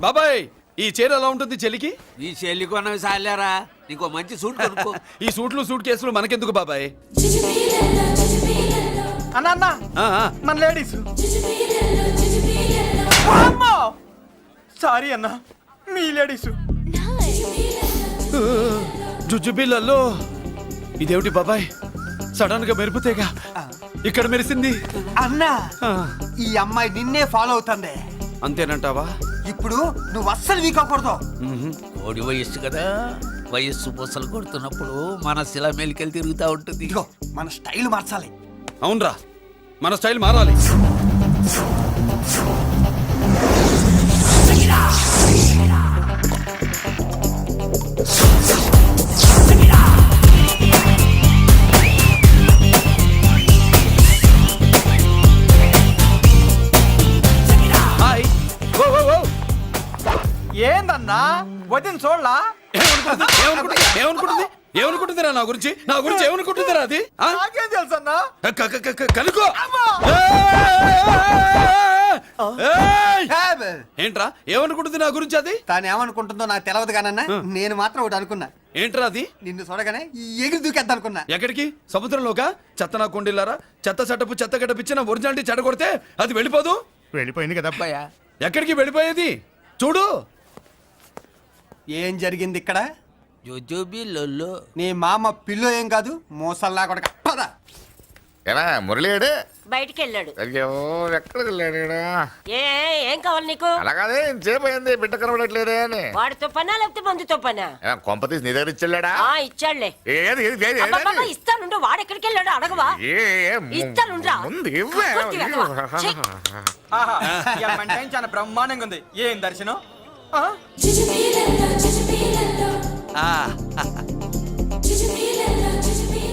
బాబాయ్ ఈ చీర ఎలా ఉంటుంది చెలికి నీ చెల్లి కొన్నవి సాలేరా నీకు మంచి సూట్ కొనుక్కో. ఈ సూట్లు సూట్ కేసులు మనకెందుకు బాబాయ్? అన్న అన్న ఆ, ఆ. మన లేడీస్. సారీ అన్న మీ లేడీస్. జుజుబిళ్ళల్లో ఇదేమిటి బాబాయ్? సడన్గా మెరుపుతేగా. ఇక్కడ మెరిసింది. అన్నా ఆ, ఈ అమ్మాయి నిన్నే ఫాలో అవుతుంది. అంతేనంటావా? ఇప్పుడు నువ్వు అస్సలు వీక్ అవ్వకూడదు. కోడి వయస్సు కదా. వయస్సు పూసలు కొడుతున్నప్పుడు మన శిల మెలికలు తిరుగుతూ ఉంటుంది. ఇదిగో మన స్టైల్ మార్చాలి. అవునరా మన స్టైల్ మారాలి. వదిన చూడలా? ఏమనుకుంటుంది? ఏమనుకుంటుంది? ఏమనుకుంటుంది? ఏమనుకుంటుందిరా నా గురించి? నా గురించి ఏమనుకుంటుందిరా అది? నాకేం తెలుసు అన్నా కనుకో. ఏంట్రా? ఏమనుకుంటుంది నా గురించి అది? తాను ఏమనుకుంటుందో నాకు తెలియదు కానన్నా నేను మాత్రం ఒకటి అనుకున్నా. ఏంట్రా అది? నిన్ను చూడగానే ఎగిరి దూకేద్దాం అనుకున్నా. ఎక్కడికి? సముద్రంలోకా? చెత్త నా కొండిల్లారా? చెత్త చెట్టపు చెత్త గడపిచ్చిన ఒరిజినాలిటీ చెడగొడితే అది వెళ్ళిపోదు? వెళ్ళిపోయింది కదా అబ్బాయా. ఎక్కడికి వెళ్ళిపోయేది? చూడు! ఏం జరిగింది ఇక్కడ? జోజోబి లొల్లు. నీ మామ పిల్లో ఏం కాదు మోసల్లా కొడక. పద. ఎలా మురళీడు బయటికి వెళ్ళాడు అయ్యో ఎక్కడికి వెళ్ళాడు ఈడు? ఏ ఏం కావాలి నీకు? అలాగదే ఇంతసేపు అయింది బిడ్డ కనబడట్లేదే అని. వాడితో పనా లేకపోతే మందుతో పనా? కొంప తీసి నీ దగ్గర ఇచ్చెళ్ళాడా? ఆ ఇచ్చాడులే. ఏది ఏది ఏది అబ్బబ్బబ్బ, ఏది? ఇస్తానుండు వాడు ఎక్కడికి వెళ్ళాడు అడగవా? ఏ, ఏ, ము- ఇస్తానుండ్రా. ముందు ఇవ్వే. కొట్టి వెధవ. ఛీ. ఆహా ఈ అమ్మాయి టైం చాలా బ్రహ్మాండంగా ఉంది. ఏం దర్శనం?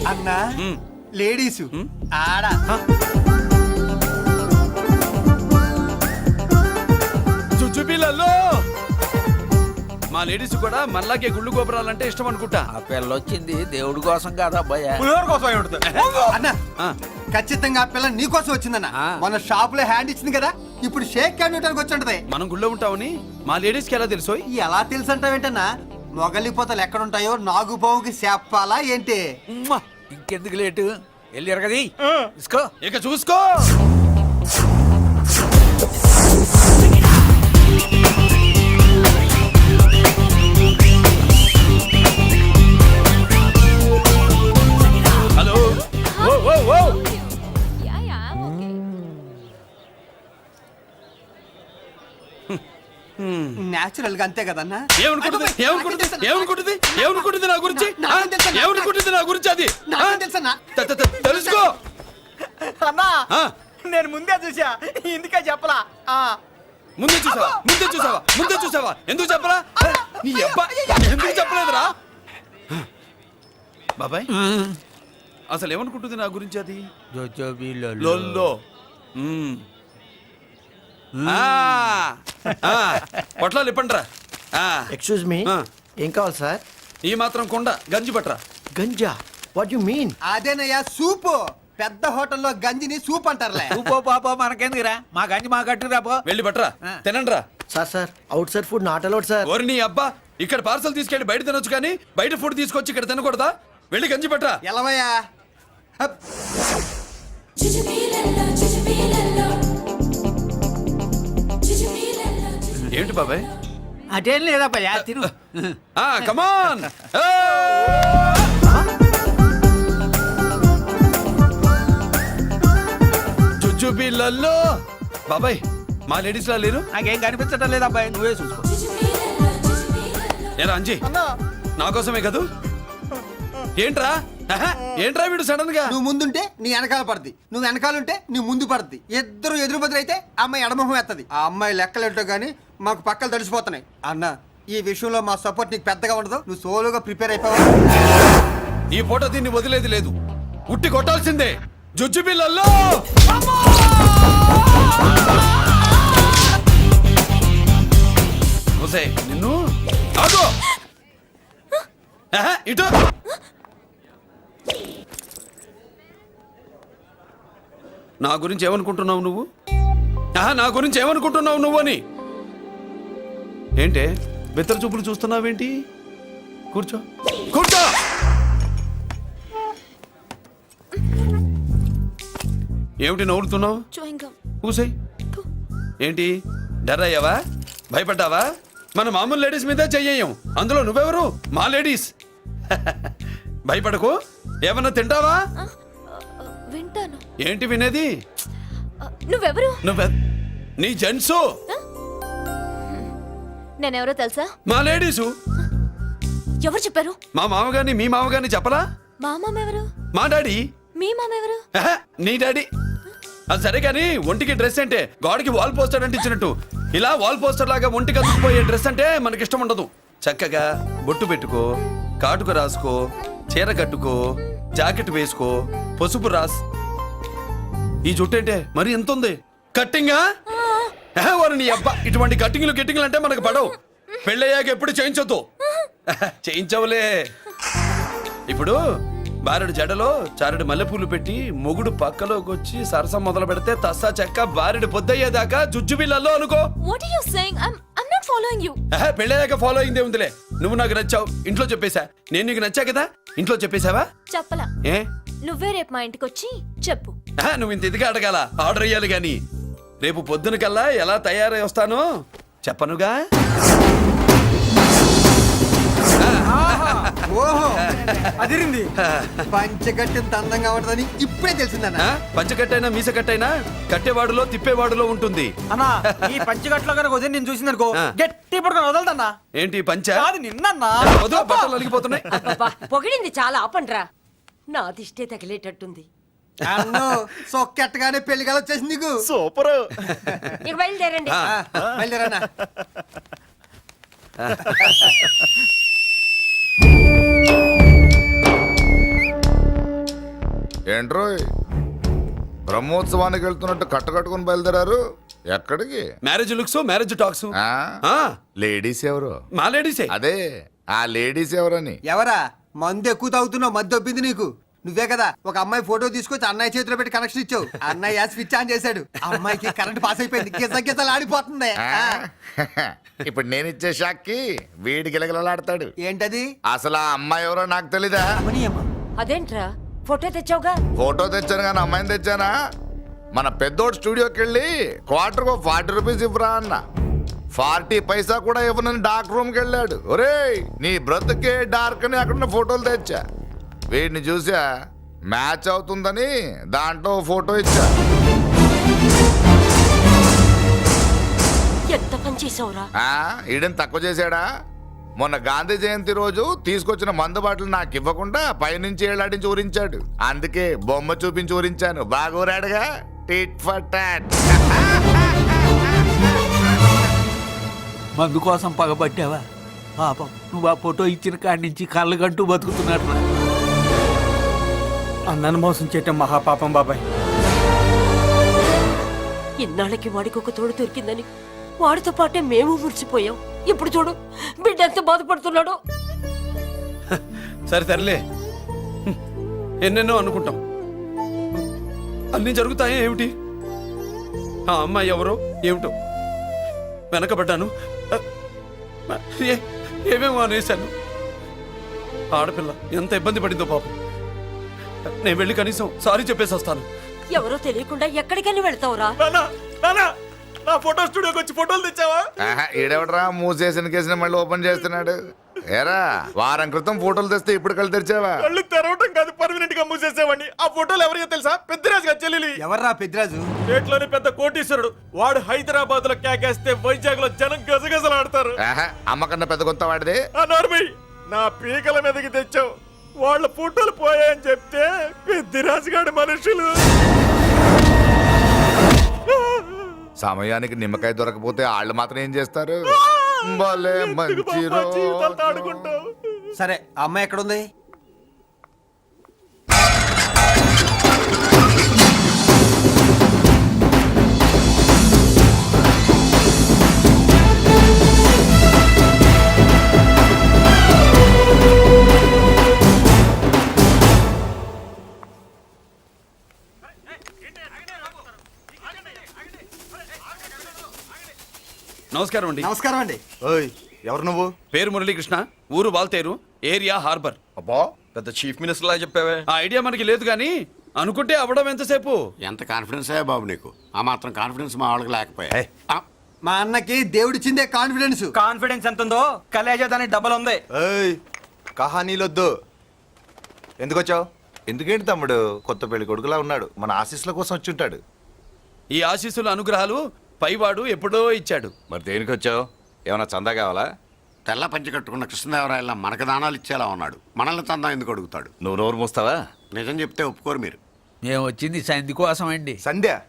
అన్నా లేడీసు. ఆడ. చుచ్చుపిల్లల్లో మా లేడీస్ కూడా మళ్ళాగే గుళ్ళు గోపురాలంటే ఇష్టం అనుకుంటా. ఆ పిల్ల వచ్చింది దేవుడి కోసం కాదా అబ్బాయా పులిహోర కోసం అయి ఉంటుంది అన్నా ఆ, ఖచ్చితంగా ఆ పిల్ల నీకోసం వచ్చిందన్న. ఆ. మన షాప్లో హ్యాండ్ ఇచ్చింది కదా ఇప్పుడు షేక్ హ్యాండ్ ఇవ్వడానికి వచ్చి ఉంటది. మనం గుళ్ళో ఉంటామని మా లేడీస్కి ఎలా తెలుసోయ్ ఎలా తెలుసు అంటావేంటన్నా మొగలిపోతలు ఎక్కడుంటాయో నాగుబావుకి చెప్పాలా ఏంటి? ఉమ్మా, ఇంకెందుకు లేటు? వెళ్ళి ఎరగది ఇసుకో. ఇక చూసుకో. నేచురల్గా అంతే కదన్నా. ఏమనుకుంటుంది? ఏమనుకుంటుంది? ఏమనుకుంటుంది? ఏమనుకుంటుంది నా గురించి? ఆ? నాకేం తెలుసన్నా? ఏమనుకుంటుంది నా గురించి అది? తెలుసుకో. అన్నా. నేను ముందే చూసా ఇందుకే చెప్పలా. ఆ. ముందే చూసావా ముందే చూసావా ముందే చూసావా ఎందుకు చెప్పరా నీ అబ్బా! ఎందుకు చెప్పలేదురా? బాబాయ్? అసలు ఏమనుకుంటుంది నా గురించి అది? జోజోబి లొల్లు. పొట్లాలు ఇప్పండ్రా. ఆ, ఎక్స్క్యూజ్ మీ. ఏం కావాలి సార్? ఈ మాత్రం కొండ గంజి పట్రా. గంజా? వాట్ యు మీన్ అదేనయ్యా సూపు. పెద్ద హోటల్లో గంజిని సూప్ అంటారులే. పో పాప మనకెందుకురా? మా గంజి మా కట్టురా పో వెళ్ళి పట్రా. తినండ్రా. Sir sir outside food not allowed sir ఓరి నీ అబ్బా ఇక్కడ పార్సల్ తీసుకెళ్ళి బయట తినొచ్చు కానీ బయట ఫుడ్ తీసుకొచ్చి ఇక్కడ తినకూడదా? వెళ్ళి గంజి పట్రా. ఎలవయ్యా. ఏంటి బాబాయ్? అదేం లేదబ్బా తిను. కమాన్ జుజుబిళ్ళల్లో బాబాయ్ మా లేడీస్ లా లేరు? నాకేం కనిపించడం లేదబ్బాయి నువ్వే చూసుకో. ఏరా అంజీ నా కోసమే కదూ? ఏంట్రా? ఏంట్రా వీడు సడన్గా? నువ్వు ముందుంటే నీ వెనకాల పడుద్ది. నువ్వు వెనకాలంటే నీ ముందు పడుద్ది. ఇద్దరు ఎదురు బదులు అయితే అమ్మాయి ఎడమొహం ఎత్తది. ఆ అమ్మాయి లెక్కలేంటో గానీ మాకు పక్కలు తడిసిపోతున్నాయి. అన్న ఈ విషయంలో మా సపోర్ట్ నీకు పెద్దగా ఉండదు. నువ్వు సోలోగా ప్రిపేర్ అయిపోవాలి. ఈ పూట దీన్ని వదిలేది లేదు. ఉట్టి కొట్టాల్సిందే. జుజుబిళ్ళల్లో ఒసే, నిన్ను? ఇటు! నా గురించి ఏమనుకుంటున్నావు నువ్వు? ఆహా, నా గురించి ఏమనుకుంటున్నావు నువ్వు అని? ఏంటే బెత్తర చూపులు చూస్తున్నావేంటి? కూర్చో. కూర్చో! ఏమిటి నవ్వులుతున్నావు? కూసాయి ఏంటి డర్ అయ్యావా భయపడ్డావా? మన మామూలు లేడీస్ మీద చెయ్యం అందులో నువ్వెవరు? మా లేడీస్ భయపడకు. ఏమన్నా తింటావా? ఏంటి వినేది? నువ్వెవరు? నువ్వె నీ జెంట్సు? నేనెవరో తెలుసా? మా లేడీసు. ఎవరు చెప్పారు? మా మామగారిని మీ మామగారిని చెప్పలా? మా మామ ఎవరు మా డాడీ. మీ మామ ఎవరు ఆహా, నీ డాడీ. అది సరే కానీ ఒంటికి డ్రెస్ అంటే గోడకి వాల్ పోస్టర్ అంటే ఇచ్చినట్టు. ఇలా వాల్ పోస్టర్ లాగా ఒంటికి అందుకుపోయే డ్రెస్ అంటే మనకి ఇష్టం ఉండదు. చక్కగా బొట్టు పెట్టుకో కాటుక రాసుకో చీర కట్టుకో జాకెట్ వేసుకో పసుపు రాస్ ఈ జుట్టు అంటే మరి ఎంత ఉంది కట్టింగా వారు నీ అబ్బా ఇటువంటి కట్టింగ్లు గిట్టింగ్లు అంటే మనకు పడవు. పెళ్ళయ్యాక ఎప్పుడు చేయించొద్దు. చేయించవులే. ఇప్పుడు బారెడు జడలో చారెడు మల్లెపూలు పెట్టి మొగుడు పక్కలోకి వచ్చి సరసం మొదలు పెడితే తస్సా చెక్క బారెడు పొద్దయ్యేదాకా జుజ్జు బిళ్ళల్లో అనుకో. What are you saying I am not following you ఆహా, పెళ్ళయ్యాక ఫాలో అయిందే ఉందిలే. నువ్వు నాకు నచ్చావు. ఇంట్లో చెప్పేశా. నేను నీకు నచ్చా కదా? ఇంట్లో చెప్పేశావా? చెప్పలా. ఏ? నువ్వే రేపు మా ఇంటికి వచ్చి చెప్పు. ఆహా, నువ్వు ఇంత ఇదిగా అడగాల? ఆర్డర్ అయ్యాలి గాని రేపు పొద్దున కల్లా ఎలా తయారై వస్తానో చెప్పనుగా? ఓహో. అదిరింది. పంచగట్టెంత అందంగా ఉంటుందని ఇప్పుడే తెలిసిందన్న. ఆ, పంచకట్టైనా మీసకట్టైనా కట్టేవాడులో తిప్పేవాడులో ఉంటుంది. అన్నా ఈ పంచగట్లో కనుక వదిలి నేను చూసింది అనుకో. గట్టి పడుకుని వదలదన్నా. ఏంటి పంచ? కాదు నిన్నన్నా. వదిలో బట్టలు అలిగిపోతున్నాయి. పొగిడింది చాలా ఆపండ్రా. నా దిష్టే తగిలేటట్టుంది. సొక్కెట్టగానే పెళ్ళి కల వచ్చేసింది నీకు. సూపర్. ఇక బయలుదేరండి. ఆ, ఆ, బయలుదేరన్నా. ఏంట్రోయ్ బ్రహ్మోత్సవానికి వెళ్తున్నట్టు కట్టకట్టుకుని బయలుదేరారు? ఎక్కడికి? మ్యారేజ్ లుక్స్ మ్యారేజ్ టాక్స్ ఆ? ఆ, లేడీస్ ఎవరు? మా లేడీసే అదే ఆ లేడీస్ ఎవరని? ఎవరా? మందు ఎక్కువ తాగుతున్నావు మధ్య దొబ్బింది నీకు. నువ్వే కదా ఒక అమ్మాయి ఫోటో తీసుకొచ్చి అన్నయ్య చేతిలో పెట్టి కనెక్షన్ ఇచ్చావు. అన్నయ్య స్విచ్ ఆన్ చేశాడు. అమ్మాయికి కరెంట్ పాస్ అయిపోయింది. గిజ గిజలు ఆడిపోతుంది ఇప్పుడు నేను ఇచ్చే షాక్కి వీడి గిలగిలలాడతాడు. ఏంటది? అసలు ఆ అమ్మాయి ఎవరో నాకు తెలీదా? అదేంట్రా? ఫోటో తెచ్చావుగా? ఫోటో తెచ్చాను కానీ అమ్మాయిని తెచ్చానా? మన పెద్దోడు స్టూడియోకి వెళ్ళి క్వార్టర్ ఫార్టీ రూపీస్ ఇవ్వరా అన్న. ఫార్టీ పైసా కూడా ఇవ్వనని డార్క్ రూమ్కి వెళ్ళాడు. ఒరేయ్ నీ బ్రతుకే డార్క్ అని అక్కడ ఫోటోలు తెచ్చా? వీడిని చూసా మ్యాచ్ అవుతుందని దాంట్లో ఫోటో ఇచ్చా. ఎంత పని చేసావురా ఆ, ఈడని తక్కువ చేశాడా? మొన్న గాంధీ జయంతి రోజు తీసుకొచ్చిన మందు బాటలు నాకు ఇవ్వకుండా పైనుంచి ఏలాడించి ఊరించాడు. అందుకే బొమ్మ చూపించి ఊరించాను. బాగా ఊరాడుగా టిట్ ఫర్ టాట్. మందు కోసం పగబట్టావా? పాపం నువ్వు ఆ ఫోటో ఇచ్చిన కాడి నుంచి కళ్ళు గంటూ బతుకుతున్నట్టు అన్నను మోసం చేయటం మహాపాపం బాబాయ్. ఇన్నాళ్ళకి వాడికి ఒక తోడు దొరికిందని వాడితో పాటే మేము మురిసిపోయాం. ఇప్పుడు చూడు బిడ్డ ఎంత బాధపడుతున్నాడో. సరే హ్మ్. ఎన్నెన్నో అనుకుంటాం. అన్నీ జరుగుతాయా ఏమిటి? ఆ అమ్మాయి ఎవరో ఏమిటో వెనకబడ్డాను. ఏమేమో అనేశాను. ఆడపిల్ల ఎంత ఇబ్బంది పడిందో పాపం. నేను వెళ్ళి కనీసం సారీ చెప్పేసి వస్తాను. ఎవరో తెలియకుండా ఎక్కడికైనా వెళ్తావురా? నా ఫోటో స్టూడియోకి వచ్చి ఫోటోలు తెచ్చావా? ఆహా, ఈడెవడరా? మూసేసిన కేసుని మళ్ళీ ఓపెన్ చేస్తున్నాడు. ఏరా వారం క్రితం ఫోటోలు తెస్తే ఇప్పుడు కళ్ళు తెరిచావా? కళ్ళు తెరవటం కాదు పర్మనెంట్గా మూసేసేవాడిని. ఆ ఫోటోలు ఎవరికో తెలుసా? పెద్దరాజు గారి చెల్లెలి. ఎవర్రా పెద్దిరాజు? స్టేట్లోని పెద్ద కోటీశ్వరుడు. వాడు హైదరాబాద్లో కేకేస్తే వైజాగ్లో జనం గజగజలాడతారు. ఆహా, అమ్మకన్నా పెద్ద కొత్త వాడిది. ఆ నార్మల్ నా పీకల మీదకి తెచ్చావు. వాళ్ళ ఫోటోలు పోయాయని చెప్తే పెద్దిరాజు గారి మనుషులు. సమయానికి నిమ్మకాయ దొరకపోతే వాళ్ళు మాత్రం ఏం చేస్తారు? భలే మంచి రోజు. సరే అమ్మాయి ఎక్కడుంది? నమస్కారం అండి. నమస్కారం అండి. ఓయ్ ఎవరు నువ్వు? పేరు మురళీకృష్ణ ఊరు వాల్తేరు ఏరియా హార్బర్. అబ్బా పెద్ద చీఫ్ మినిస్టర్ లాగా చెప్పావే. ఆ ఐడియా మనకి లేదు కానీ అనుకుంటే అవ్వడం ఎంతసేపు? ఎంత కాన్ఫిడెన్స్ అయ్యా బాబు నీకు? ఆ మాత్రం కాన్ఫిడెన్స్ మా వాళ్ళకి లేకపోయా. ఆ, మా అన్నకి దేవుడిచ్చిందే కాన్ఫిడెన్స్ కాన్ఫిడెన్స్ ఎంత ఉందో కలేజా దానికి డబల్ ఉంది. ఏయ్ కహానీలొద్దు. ఎందుకు వచ్చావు ఎందుకేంటి తమ్ముడు? కొత్త పెళ్ళి కొడుకులా ఉన్నాడు. మన ఆశీస్సుల కోసం వచ్చి ఉంటాడు. ఈ ఆశీస్సుల అనుగ్రహాలు పైవాడు ఎప్పుడో ఇచ్చాడు. మరి దేనికి వచ్చావు? ఏమైనా చందా కావాలా? తెల్ల పంచి కట్టుకున్న కృష్ణదేవరాయల మనకు దానాలు ఇచ్చేలా ఉన్నాడు. మనల్ని తందా ఎందుకు అడుగుతాడు? నువ్వు నోరు మూస్తావా? నిజం చెప్తే ఒప్పుకోరు మీరు. మేము వచ్చింది? సంధి కోసం అండి? సంధ్య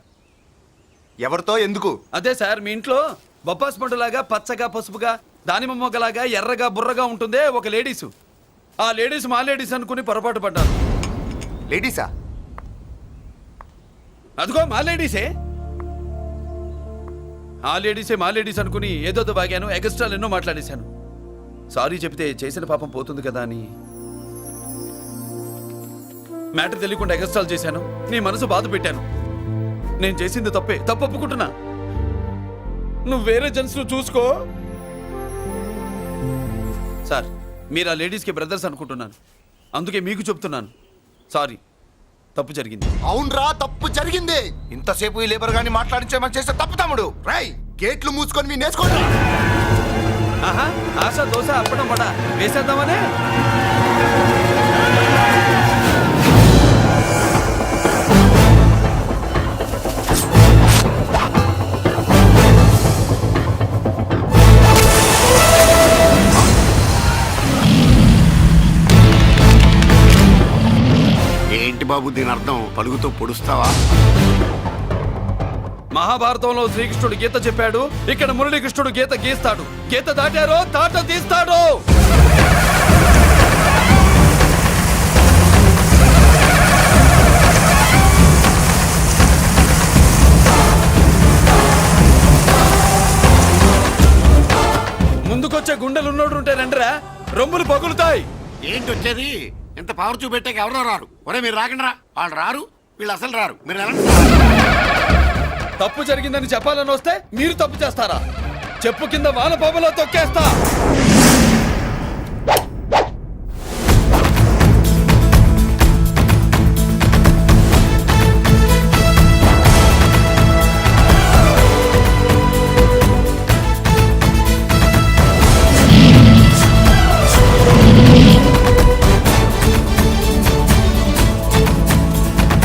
ఎవరితో ఎందుకు? అదే సార్ మీ ఇంట్లో బొప్పాస్ పండులాగా పచ్చగా పసుపుగా దానిమ్మ మొగ్గలాగా ఎర్రగా బుర్రగా ఉంటుందే ఒక లేడీసు. ఆ లేడీస్ మా లేడీస్ అనుకుని పొరపాటు పడ్డాను లేడీసా? అదిగో మా లేడీసే. ఆ లేడీసే మా లేడీస్ అనుకుని ఏదోదో బాగాను ఎగస్ట్రాలు ఎన్నో మాట్లాడేశాను. సారీ చెప్తే చేసిన పాపం పోతుంది కదా అని. మ్యాటర్ తెలియకుండా ఎగస్ట్రాల్ చేశాను. నీ మనసు బాధ పెట్టాను. నేను చేసింది తప్పే తప్పు ఒప్పుకుంటున్నా. నువ్వు వేరే జెంట్స్ను చూసుకో. సార్ మీరు ఆ లేడీస్కి బ్రదర్స్ అనుకుంటున్నాను. అందుకే మీకు చెప్తున్నాను. సారీ. తప్పు జరిగింది. అవునరా తప్పు జరిగింది. ఇంతసేపు ఈ లేబర్ గాని మాట్లాడించేమని చేస్తే తప్పు తమ్ముడు. రై గేట్లు మూసుకొని మీ నేర్చుకోండి ఆహా ఆశ దోశ అప్పడం వడ వేసేద్దామనే? బాబు దీని అర్థం పలుగుతో పొడుస్తావా? మహాభారతంలో శ్రీకృష్ణుడు గీత చెప్పాడు ఇక్కడ మురళీకృష్ణుడు గీత గీస్తాడు. గీత దాటారో తాట తీస్తాడు! ముందుకొచ్చే గుండెలు ఉన్నోడు ఉంటే రండిరా రొమ్ములు పగులుతాయి. ఏంటి వచ్చేది ఇంత పవర్ చూపెట్టాక ఎవరో రారు. ఒరే మీరు రాకండి రా. వాళ్ళు రారు వీళ్ళు అసలు రారు. మీరు తప్పు జరిగిందని చెప్పాలని వస్తే మీరు తప్పు చేస్తారా? చెప్పు కింద వాన పాపలో తొక్కేస్తా.